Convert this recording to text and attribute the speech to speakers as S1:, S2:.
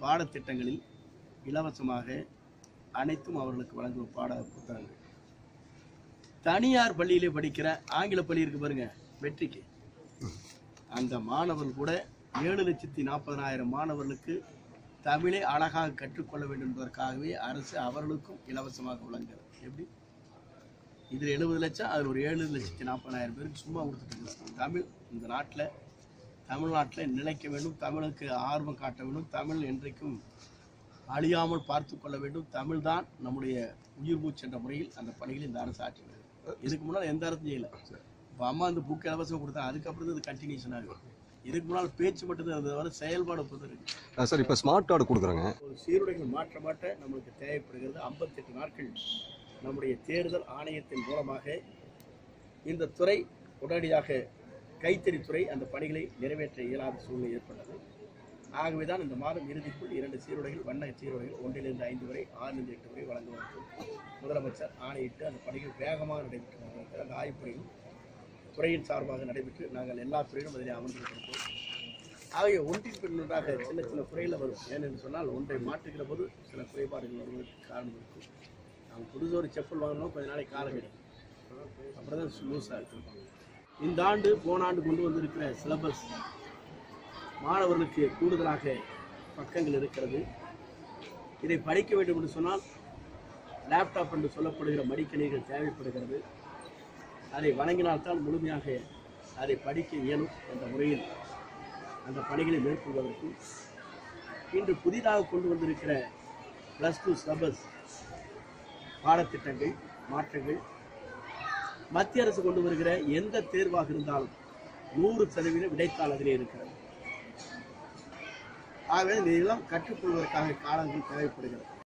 S1: பாடத்திட்டங்களில் இலவசமாக அனைத்தும் அவர்களுக்கு வழங்கும் பாட புத்தகங்கள் தனியார் பள்ளியிலே படிக்கிற ஆங்கில பள்ளி இருக்கு பாருங்க வெற்றிக்கு. அந்த மாணவர்கள் கூட ஏழு லட்சத்தி நாற்பதனாயிரம் மாணவர்களுக்கு தமிழை அழகாக கற்றுக்கொள்ள வேண்டும் என்பதற்காகவே அரசு அவர்களுக்கும் இலவசமாக வழங்குகிறது எப்படி? இதில் எழுபது லட்சம் அதில் ஒரு ஏழு லட்சத்தி நாற்பதாயிரம் பேருக்கு சும்மா கொடுத்துட்டு தமிழ் இந்த நாட்டில் தமிழ்நாட்டில் நிலைக்க வேண்டும் தமிழுக்கு ஆர்வம் காட்ட வேண்டும் தமிழ் என்றைக்கும் அழியாமல் பார்த்து கொள்ள வேண்டும். தமிழ் தான் நம்முடைய உயிர் மூச்சு என்ற முறையில் அந்த பணிகளை இந்த அரசு ஆற்றி வருகிறது. இதுக்கு முன்னால் எந்த அரசும் செய்யல. இப்போ அம்மா அந்த புக் இலவசம் கொடுத்தா அதுக்கப்புறம் இது கண்டினியூஷன் ஆகும் இதுக்கு முன்னால் பேச்சு மட்டும்தான் இருந்தது வரை செயல்பாடு பொறுத்து இருக்கு.
S2: அஹ் சார் இப்போ ஸ்மார்ட் கார்டு கொடுக்குறாங்க.
S1: ஒரு சீருடைகள் மாற்ற மாற்ற நம்மளுக்கு தேவைப்படுகிறது. ஐம்பத்தெட்டு நாட்கள் நம்முடைய தேர்தல் ஆணையத்தின் மூலமாக இந்த துறை உடனடியாக கைத்தறித்துறை அந்த பணிகளை நிறைவேற்ற இயலாத சூழ்நிலை ஏற்பட்டது. ஆகவே தான் இந்த மாதம் இறுதிக்குள் இரண்டு சீருடைகள் வண்ண சீருடைகள் ஒன்றிலிருந்து ஐந்து வரை ஆறிலிருந்து எட்டு வரை வழங்குவதற்கு முதலமைச்சர் ஆணையிட்டு அந்த பணிகள் வேகமாக நடைபெற்று வருகிறது. அந்த ஆய்வுப்பணியும் துறையின் சார்பாக நடைபெற்று நாங்கள் எல்லா துறையிலும் அதில் அமர்ந்திருக்கிறோம் ஆகிய ஒன்றின் பின்னாக சின்ன சின்ன குறைகள் வரும். ஏனென்று சொன்னால் ஒன்றை மாற்றுகிற போது சில குறைபாடுகள் வருவதற்கு காரணம் இருக்கும் நாங்கள் புதுசு ஒரு செப்பல் வாங்கினோம் கொஞ்ச நாளைக்கு காலம் கிடைக்கும் அப்புறம் தான் லூஸாக இருக்கும் இந்த ஆண்டு போன ஆண்டு கொண்டு வந்திருக்கிற சிலபஸ் மாணவர்களுக்கு கூடுதலாக பக்கங்கள் இருக்கிறது. இதை படிக்க வேண்டும் என்று சொன்னால் லேப்டாப் என்று சொல்லப்படுகிற மடிக்கணிகள் தேவைப்படுகிறது. அதை வழங்கினால்தான் முழுமையாக அதை படிக்க இயலும் என்ற முறையில் அந்த பணிகளை மேற்கொள்வதற்கும். இன்று புதிதாக கொண்டு வந்திருக்கிற ப்ளஸ் டூ சிலபஸ் பாடத்திட்டங்கள் மாற்றங்கள் மத்திய அரசு கொண்டு வருகிற எந்த தேர்வாக இருந்தாலும் நூறு சதவீதம் விடைத்தாள் அதிலே இருக்கிறது. ஆகவே இதெல்லாம் கற்றுக்கொள்வதற்காக காலங்கள் தேவைப்படுகிறது.